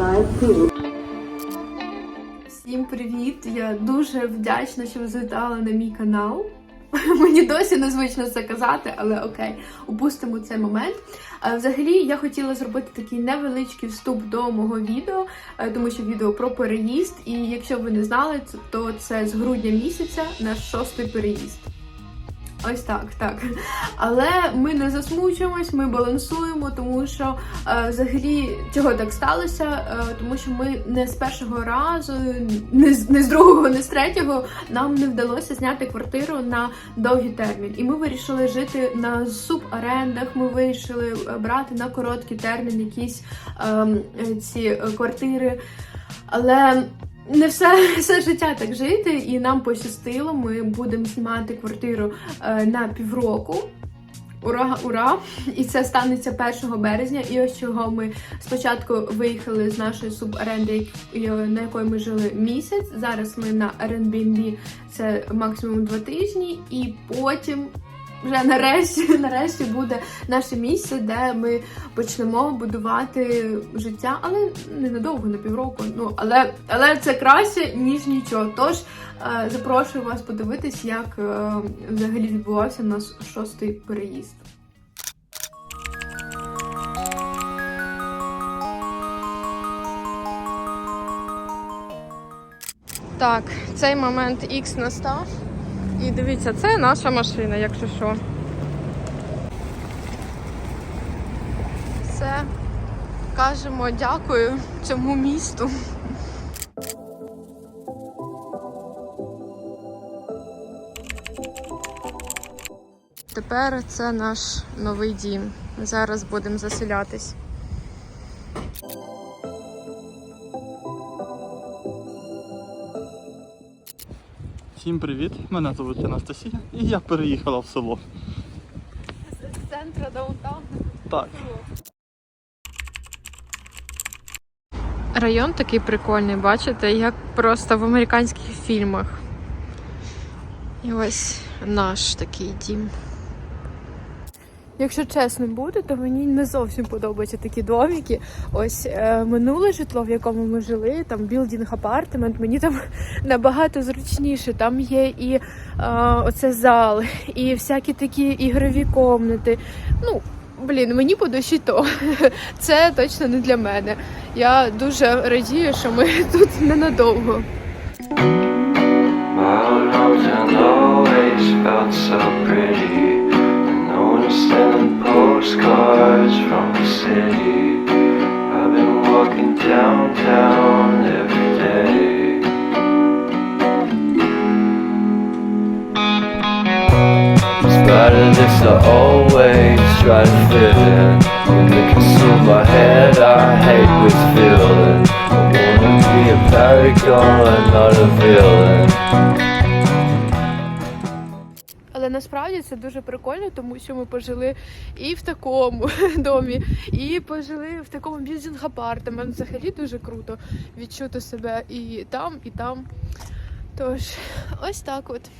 Live 2. Всім привіт! Я дуже вдячна, що ви завітали на мій канал. Мені досі незвично це казати, але окей, упустимо цей момент. Взагалі, я хотіла зробити такий невеличкий вступ до мого відео, е, тому що відео про переїзд. І якщо ви не знали, то це з грудня місяця наш шостий переїзд. Ось так, так. Але ми не засмучуємось, ми балансуємо, тому що е, взагалі чого так сталося? Е, тому що ми не з першого разу, не з, не з другого, не з третього нам не вдалося зняти квартиру на довгий термін. І ми вирішили жити на субарендах. Ми вирішили е, брати на короткий термін якісь ем, е, ці квартири. Але не все, все життя так жити, і нам пощастило. Ми будемо знімати квартиру е, на півроку. Ура, ура! І це станеться 1 березня. І ось чого ми спочатку виїхали з нашої суборенди, на якої ми жили місяць. Зараз ми на Airbnb, це максимум два тижні, і потім. Вже нарешті, нарешті буде наше місце, де ми почнемо будувати життя, але не надовго, на півроку. Ну але, але це краще ніж нічого. Тож е, запрошую вас подивитись, як е, взагалі відбувався наш шостий переїзд. Так, цей момент X настав. І дивіться, це наша машина, якщо що. Все. Кажемо дякую цьому місту. Тепер це наш новий дім. Зараз будемо заселятись. Всім привіт! Мене звуть Анастасія і я переїхала в село. З центру даунтауну. Так, Район такий прикольний, бачите, як просто в американських фільмах. І ось наш такий дім. Якщо чесно бути, то мені не зовсім подобаються такі домики. Ось е, минуле житло, в якому ми жили, там білдінг апартемент, мені там набагато зручніше. Там є і е, оце зал, і всякі такі ігрові комнати. Ну, блін, мені по душі то. Це точно не для мене. Я дуже радію, що ми тут ненадовго. My roads and always felt so pretty. Sending postcards from the city. I've been walking downtown every day. Despite of this, I always try to fit in. When they consume my head, I hate this feeling. I wanna be a paragon, not a villain. Насправді це дуже прикольно, тому що ми пожили і в такому домі, і пожили в такому білдинг апартамент. Взагалі дуже круто відчути себе і там, і там. Тож, ось так от.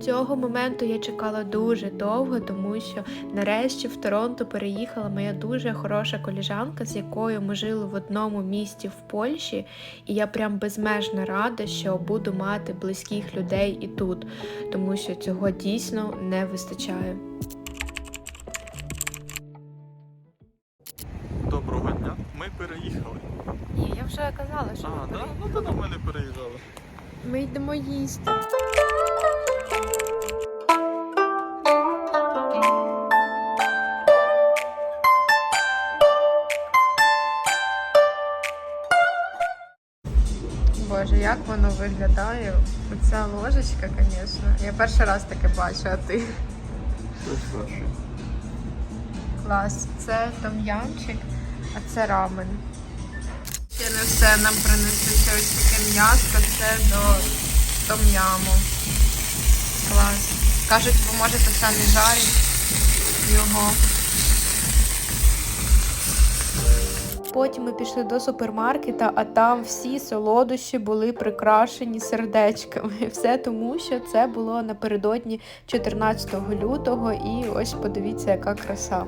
Цього моменту я чекала дуже довго, тому що нарешті в Торонто переїхала моя дуже хороша коліжанка, з якою ми жили в одному місті в Польщі, і я прям безмежно рада, що буду мати близьких людей і тут, тому що цього дійсно не вистачає. доброго дня. Ми переїхали. Ні, я вже казала, що А, да? Ну тоді ми не переїжджали. ми йдемо їсти. Боже, як воно виглядає? Оця ложечка, звісно. Я перший раз таке бачу, а ти. Клас. Це том'ямчик, а це рамен. Ще не все нам принесли ще ось таке м'ясо, це до том'яму. Клас. Кажуть, ви можете самі жарити його. Потім ми пішли до супермаркета, а там всі солодощі були прикрашені сердечками. Все тому, що це було напередодні 14 лютого, і ось подивіться, яка краса.